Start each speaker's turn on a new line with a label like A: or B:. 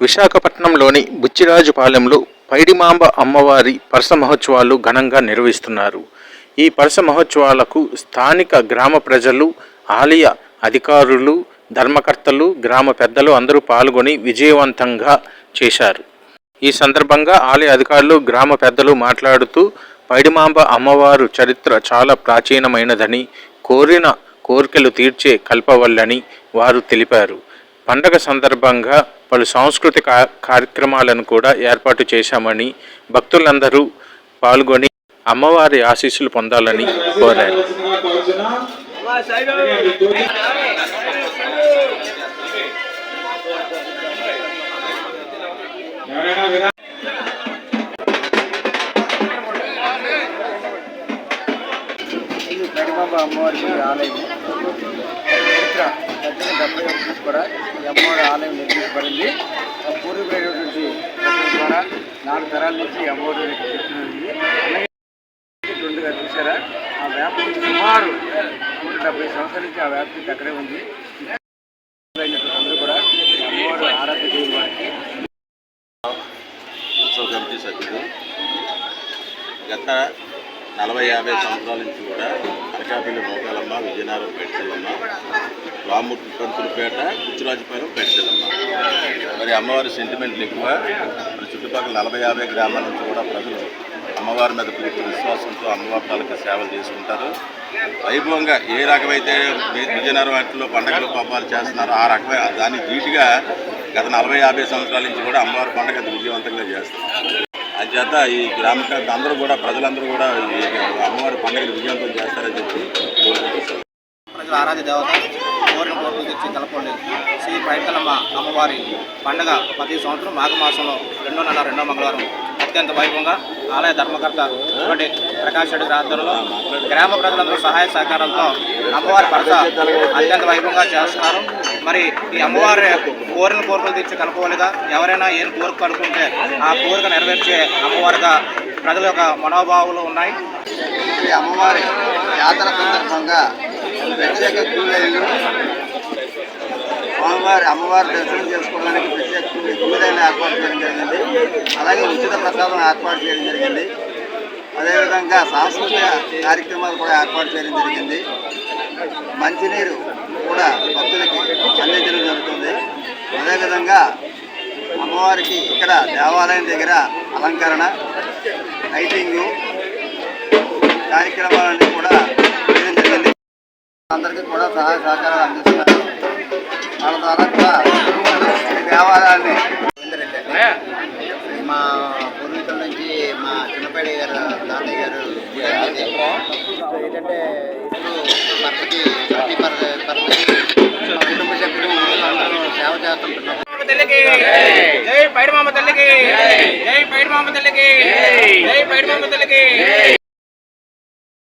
A: విశాఖపట్నంలోని బుచ్చిరాజుపాలెంలో పైడిమాంబ అమ్మవారి పరస మహోత్సవాలు ఘనంగా నిర్వహిస్తున్నారు. ఈ పరస మహోత్సవాలకు స్థానిక గ్రామ ప్రజలు ఆలయ అధికారులు ధర్మకర్తలు గ్రామ పెద్దలు అందరూ పాల్గొని విజయవంతంగా చేశారు. ఈ సందర్భంగా ఆలయ అధికారులు గ్రామ పెద్దలు మాట్లాడుతూ పైడిమాంబ అమ్మవారు చరిత్ర చాలా ప్రాచీనమైనదని కోరిన కోరికలు తీర్చే కల్పవల్లని వారు తెలిపారు. పండగ సందర్భంగా పలు సాంస్కృతిక కార్యక్రమాలను కూడా ఏర్పాటు చేశామని భక్తులందరూ పాల్గొని అమ్మవారి ఆశీస్సులు పొందాలని కోరారు.
B: అమ్మవారి ఆలయం చరిత్ర పద్దెనిమిది డెబ్బై ఒకటి కూడా అమ్మవారి ఆలయం నిర్మించబడింది పూర్వీకులైనటువంటి ద్వారా నాలుగు తరాల నుంచి అమ్మవారి నిర్మించబడింది రెండుగా చూసారా ఆ వ్యాప్తి సుమారు నూట డెబ్బై సంవత్సరాల నుంచి ఆ వ్యాప్తి అక్కడే ఉంది అందరూ కూడా ఈ అమ్మవారి ఆరాధన చేయడానికి
C: ఉత్సవ కమిటీ సభ్యులు గత నలభై యాభై సంవత్సరాల నుంచి కూడా అనకాపల్లి మోకాలమ్మ విజయనగరం పెడిచెల్లమ్మ రామూర్తి పంతులపేట కుచ్చిరాజుపాలెం పెడిచెల్లమ్మ మరి అమ్మవారి సెంటిమెంట్లు ఎక్కువ. మరి చుట్టుపక్కల నలభై యాభై గ్రామాల నుంచి కూడా ప్రజలు అమ్మవారి మీద పూర్తి విశ్వాసంతో అమ్మవారి తాలూకా సేవలు చేసుకుంటారు. వైభవంగా ఏ రకమైతే విజయనగరం వాటిలో పండగలు పాపాలు చేస్తున్నారో ఆ రకమైన దాన్ని ధీటుగా గత నలభై యాభై సంవత్సరాల నుంచి కూడా అమ్మవారి పండుగ విజయవంతంగా చేస్తారు. అంచేత ఈ గ్రామ అందరూ కూడా ప్రజలందరూ కూడా ఈ అమ్మవారి పండుగను విజయవంతం చేస్తారని చెప్పి
D: ప్రజల ఆరాధ్య దేవత కోరిన కోరికలు తెచ్చి కలపండి శ్రీ పైకలమ్మ అమ్మవారి పండగ ప్రతి సంవత్సరం మాఘమాసంలో రెండో నెల రెండో మంగళవారం అత్యంత వైభవంగా ఆలయ ధర్మకర్త ఇటువంటి ప్రకాష్ రెడ్డి ఆధ్వర్యంలో గ్రామ ప్రజలందరూ సహాయ సహకారంతో అమ్మవారి పరస అత్యంత వైభవంగా చేస్తున్నారు. మరి ఈ అమ్మవారి కోరిన కోరికలు తీర్చి కలపవలిగా ఎవరైనా ఏం కోరిక అనుకుంటే ఆ కోరిక నెరవేర్చే అమ్మవారిగా ప్రజల యొక్క మనోభావాలు ఉన్నాయి.
B: ఈ అమ్మవారి యాత్ర సందర్భంగా ప్రత్యేక కూలీలు లైన్లు స్వామివారి అమ్మవారి దర్శనం చేసుకోవడానికి ప్రత్యేక క్యూ ఏర్పాటు చేయడం జరిగింది. అలాగే ఉచిత ప్రసాదం ఏర్పాటు చేయడం జరిగింది. అదేవిధంగా సాంస్కృతిక కార్యక్రమాలు కూడా ఏర్పాటు చేయడం జరిగింది. మంచినీరు కూడా భక్తులకి అందించడం జరుగుతుంది. అదేవిధంగా అమ్మవారికి ఇక్కడ దేవాలయం దగ్గర అలంకరణ లైటింగు కార్యక్రమాలన్నీ కూడా చేయడం జరిగింది. అందరికీ కూడా సహాయ సహకారాలు అందిస్తున్నారు. వాళ్ళ ద్వారా కూడా దేవాలయాన్ని
E: మా పూర్వీకుల నుంచి మా చిన్నపేడి గారు తాతయ్య గారు ఏంటంటే
D: తల్లికి. జై. తల్లికి జై పైడిమామ తల్లికి. జై పైడిమామ తల్లికి.